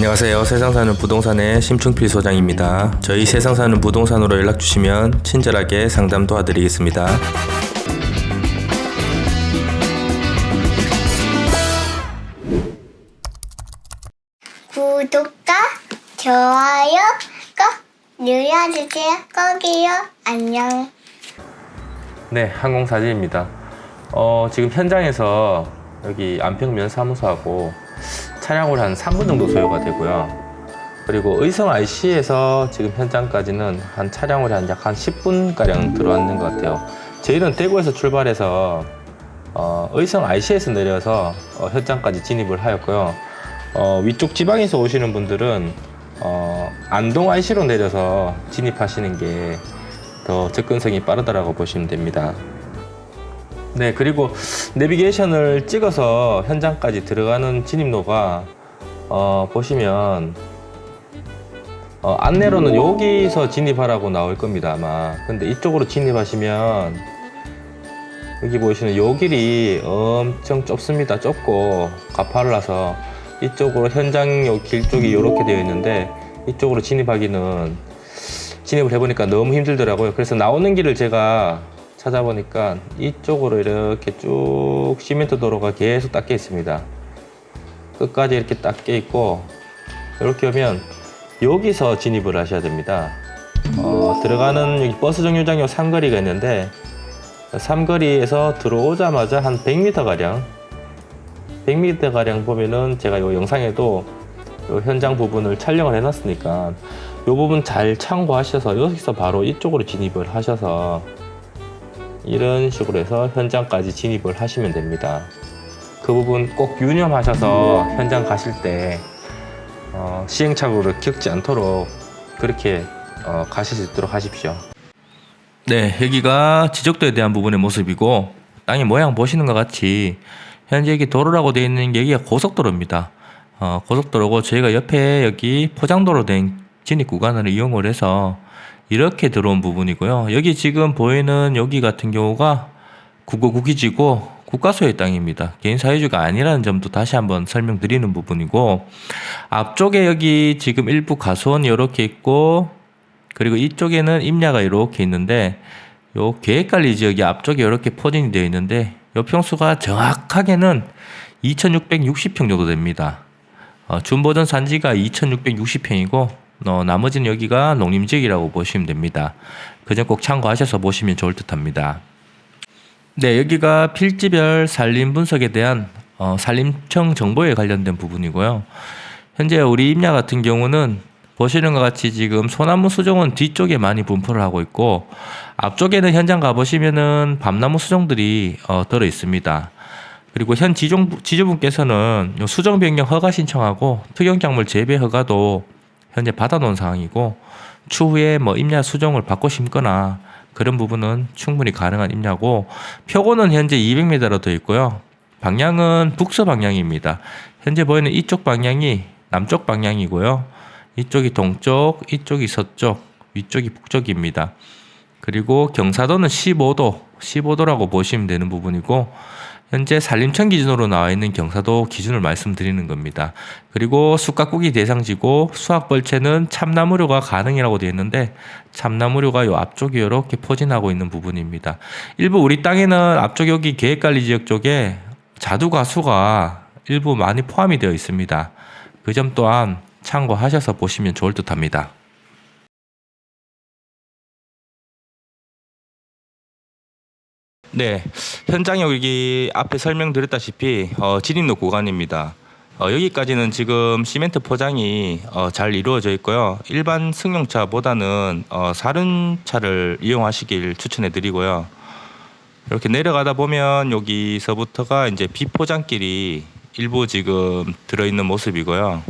안녕하세요. 세상 사는 부동산의 심충필 소장입니다. 저희 세상 사는 부동산으로 연락 주시면 친절하게 상담 도와드리겠습니다. 구독과 좋아요 꼭 눌러주세요. 꼭이요. 안녕. 네, 항공사진입니다. 어, 지금 현장에서 여기 안평면 사무소하고 차량으로 한 3분 정도 소요가 되고요. 그리고 의성 IC에서 지금 현장까지는 한 차량으로 한약한 10분 가량 들어왔는 것 같아요. 저희는 대구에서 출발해서 어, 의성 IC에서 내려서 어, 현장까지 진입을 하였고요. 어, 위쪽 지방에서 오시는 분들은 어, 안동 IC로 내려서 진입하시는 게 더 접근성이 빠르다라고 보시면 됩니다. 네, 그리고 내비게이션을 찍어서 현장까지 들어가는 진입로가 어, 보시면 어, 안내로는 여기서 진입하라고 나올 겁니다 아마. 근데 이쪽으로 진입하시면 여기 보시는 요 길이 엄청 좁습니다. 좁고 가파르라서 이쪽으로 현장 요길 쪽이 이렇게 되어 있는데 이쪽으로 진입하기는 진입을 해보니까 너무 힘들더라고요. 그래서 나오는 길을 제가 찾아보니까 이쪽으로 이렇게 쭉 시멘트 도로가 계속 닦여 있습니다. 끝까지 이렇게 닦여 있고 이렇게 오면 여기서 진입을 하셔야 됩니다. 어, 들어가는 여기 버스 정류장 요 삼거리가 있는데 삼거리에서 들어오자마자 한 100m 가량 100m 가량 보면은 제가 이 영상에도 요 현장 부분을 촬영을 해놨으니까 이 부분 잘 참고하셔서 여기서 바로 이쪽으로 진입을 하셔서 이런 식으로 해서 현장까지 진입을 하시면 됩니다. 그 부분 꼭 유념하셔서 현장 가실 때 어, 시행착오를 겪지 않도록 그렇게 어, 가실 수 있도록 하십시오. 네, 여기가 지적도에 대한 부분의 모습이고 땅의 모양 보시는 것 같이 현재 여기 도로라고 되어 있는 게 여기가 고속도로입니다. 어, 고속도로고 저희가 옆에 여기 포장도로 된 진입 구간을 이용을 해서 이렇게 들어온 부분이고요. 여기 지금 보이는 여기 같은 경우가 국고국기지고 국가소유의 땅입니다. 개인 사유주가 아니라는 점도 다시 한번 설명드리는 부분이고 앞쪽에 여기 지금 일부 가수원이 이렇게 있고 그리고 이쪽에는 임야가 이렇게 있는데 요 계획관리 지역이 앞쪽에 이렇게 포진이 되어 있는데 요 평수가 정확하게는 2660평 정도 됩니다. 어, 준보전 산지가 2660평이고 어, 나머지는 여기가 농림지역이라고 보시면 됩니다. 그점 꼭 참고하셔서 보시면 좋을 듯합니다. 네, 여기가 필지별 산림 분석에 대한 어, 산림청 정보에 관련된 부분이고요. 현재 우리 임야 같은 경우는 보시는 것 같이 지금 소나무 수종은 뒤쪽에 많이 분포를 하고 있고 앞쪽에는 현장 가보시면은 밤나무 수종들이 어, 들어 있습니다. 그리고 현 지종, 지주분께서는 요 수정 변경 허가 신청하고 특용작물 재배 허가도 현재 받아놓은 상황이고 추후에 뭐 임야 수정을 받고 심거나 그런 부분은 충분히 가능한 임야고 표고는 현재 200m로 되어 있고요. 방향은 북서 방향입니다. 현재 보이는 이쪽 방향이 남쪽 방향이고요. 이쪽이 동쪽, 이쪽이 서쪽, 위쪽이 북쪽입니다. 그리고 경사도는 15도, 15도라고 보시면 되는 부분이고 현재 산림청 기준으로 나와 있는 경사도 기준을 말씀드리는 겁니다. 그리고 쑥가꾸기 대상지고 수확벌채는 참나무류가 가능이라고 되어 있는데 참나무류가 요 앞쪽에 이렇게 포진하고 있는 부분입니다. 일부 우리 땅에는 앞쪽 여기 계획관리 지역 쪽에 자두가 수가 일부 많이 포함이 되어 있습니다. 그 점 또한 참고하셔서 보시면 좋을 듯합니다. 네, 현장 여기 앞에 설명드렸다시피 어, 진입로 구간입니다. 어, 여기까지는 지금 시멘트 포장이 어, 잘 이루어져 있고요. 일반 승용차보다는 어, 사륜차를 이용하시길 추천해드리고요. 이렇게 내려가다 보면 여기서부터가 이제 비포장길이 일부 지금 들어있는 모습이고요.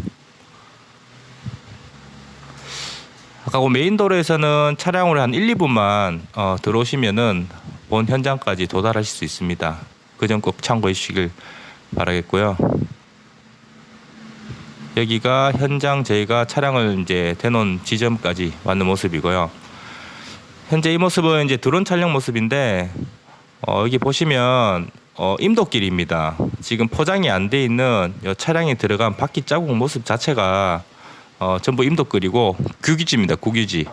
아까 그 메인 도로에서는 차량으로 한 1, 2분만 어, 들어오시면은 본 현장까지 도달하실 수 있습니다. 그 점 꼭 참고해 주시길 바라겠고요. 여기가 현장 저희가 차량을 이제 대놓은 지점까지 왔는 모습이고요. 현재 이 모습은 이제 드론 촬영 모습인데 어, 여기 보시면 어, 임도길입니다. 지금 포장이 안 돼 있는 요 차량이 들어간 바퀴 자국 모습 자체가 어, 전부 임도끓이고 국유지입니다. 국유지.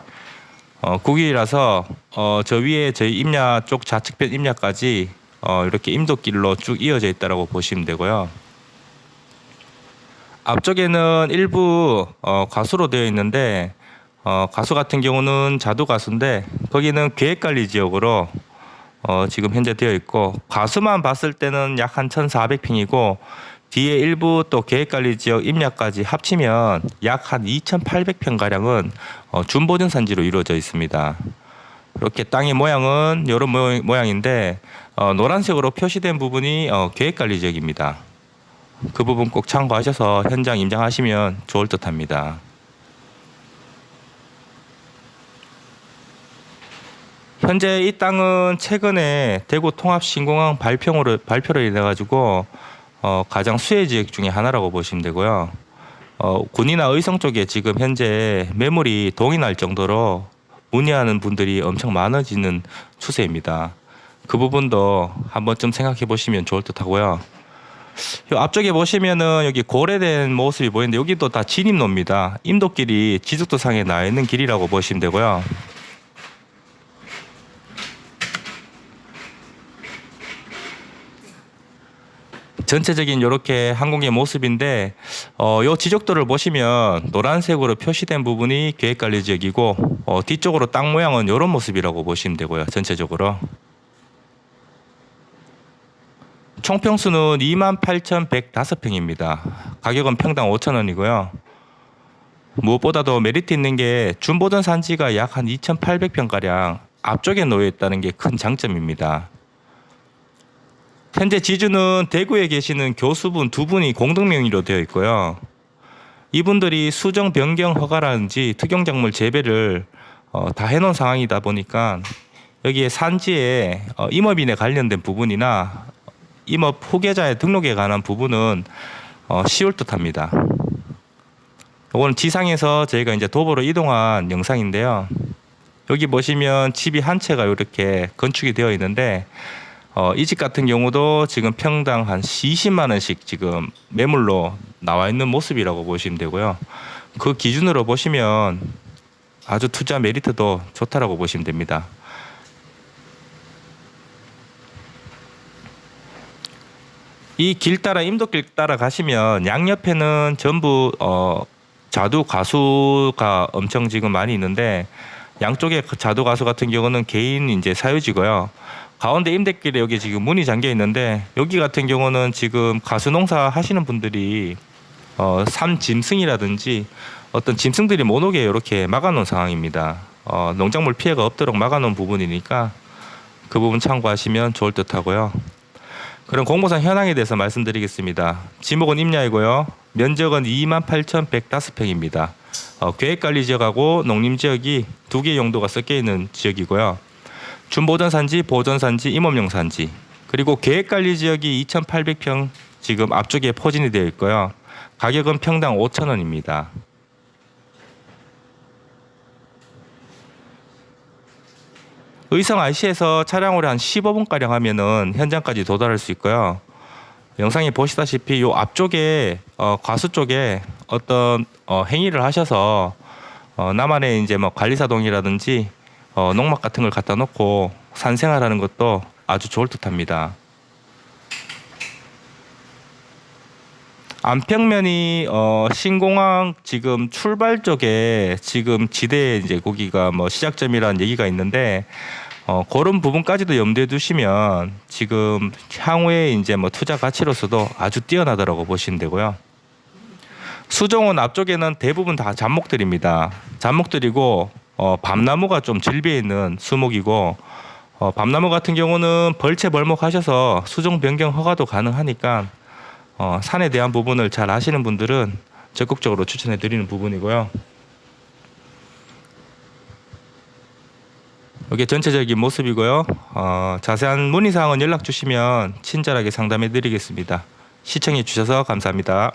어, 국유라서 어, 저 위에 저희 임야 쪽 좌측편 임야까지 어, 이렇게 임도길로 쭉 이어져 있다라고 보시면 되고요. 앞쪽에는 일부 어, 과수로 되어 있는데 어, 과수 같은 경우는 자두 과수인데 거기는 계획관리 지역으로 어, 지금 현재 되어 있고 과수만 봤을 때는 약 한 1,400평이고 뒤에 일부 또 계획관리 지역 임야까지 합치면 약 한 2,800평 가량은 어, 준보전 산지로 이루어져 있습니다. 이렇게 땅의 모양은 이런 모양- 모양 인데 어, 노란색으로 표시된 부분이 어, 계획관리 지역입니다. 그 부분 꼭 참고하셔서 현장 임장하시면 좋을 듯합니다. 현재 이 땅은 최근에 대구 통합 신공항 발표로 발표로 인해 가지고 어, 가장 수혜 지역 중에 하나라고 보시면 되고요. 어, 군이나 의성 쪽에 지금 현재 매물이 동이 날 정도로 문의하는 분들이 엄청 많아지는 추세입니다. 그 부분도 한 번쯤 생각해 보시면 좋을 듯하고요. 요 앞쪽에 보시면은 여기 고래된 모습이 보이는데 여기도 다 진입로입니다. 임도길이 지속도상에 나 있는 길이라고 보시면 되고요. 전체적인 이렇게 항공의 모습인데 어, 요 지적도를 보시면 노란색으로 표시된 부분이 계획관리 지역이고 어, 뒤쪽으로 땅 모양은 이런 모습이라고 보시면 되고요. 전체적으로 총평수는 28,105평입니다. 가격은 평당 5,000원이고요. 무엇보다도 메리트 있는 게 준보전 산지가 약 한 2,800평 가량 앞쪽에 놓여 있다는 게 큰 장점입니다. 현재 지주는 대구에 계시는 교수분 두 분이 공동 명의로 되어 있고요. 이분들이 수정 변경 허가라든지 특용 작물 재배를 어, 다 해놓은 상황이다 보니까 여기에 산지에 어, 임업인에 관련된 부분이나 임업 후계자의 등록에 관한 부분은 어, 쉬울 듯합니다. 이건 지상에서 저희가 이제 도보로 이동한 영상인데요. 여기 보시면 집이 한 채가 이렇게 건축이 되어 있는데 어, 이 집 같은 경우도 지금 평당 한 20만 원씩 지금 매물로 나와 있는 모습이라고 보시면 되고요. 그 기준으로 보시면 아주 투자 메리트도 좋다라고 보시면 됩니다. 이 길 따라 임도길 따라 가시면 양옆에는 전부 어, 자두 가수가 엄청 지금 많이 있는데 양쪽에 그 자두 가수 같은 경우는 개인 이제 사유지고요. 가운데 임대길에 여기 지금 문이 잠겨 있는데 여기 같은 경우는 지금 가수 농사 하시는 분들이 어, 삼 짐승이라든지 어떤 짐승들이 못 오게 이렇게 막아놓은 상황입니다. 어, 농작물 피해가 없도록 막아놓은 부분이니까 그 부분 참고하시면 좋을 듯하고요. 그럼 공모상 현황에 대해서 말씀드리겠습니다. 지목은 임야이고요. 면적은 28,105평입니다. 어, 계획관리 지역하고 농림 지역이 두 개 용도가 섞여 있는 지역이고요. 준보전 산지, 보전 산지, 임업용 산지. 그리고 계획관리 지역이 2,800평 지금 앞쪽에 포진이 되어 있고요. 가격은 평당 5,000원입니다. 의성 IC에서 차량으로 한 15분 가량 하면은 현장까지 도달할 수 있고요. 영상에 보시다시피 요 앞쪽에 어, 과수 쪽에 어떤 어, 행위를 하셔서 어, 나만의 이제 뭐 관리사동이라든지 어, 농막 같은 걸 갖다 놓고 산생활하는 것도 아주 좋을 듯합니다. 안평면이 어, 신공항 지금 출발 쪽에 지금 지대 이제 거기가 뭐 시작점이라는 얘기가 있는데 어, 그런 부분까지도 염두에 두시면 지금 향후에 이제 뭐 투자 가치로서도 아주 뛰어나다라고 보시면 되고요. 수종원 앞쪽에는 대부분 다 잡목들입니다. 잡목들이고 어, 밤나무가 좀 질비해 있는 수목이고 어, 밤나무 같은 경우는 벌채 벌목하셔서 수종 변경 허가도 가능하니까 어, 산에 대한 부분을 잘 아시는 분들은 적극적으로 추천해 드리는 부분이고요. 이게 전체적인 모습이고요. 어, 자세한 문의 사항은 연락 주시면 친절하게 상담해 드리겠습니다. 시청해 주셔서 감사합니다.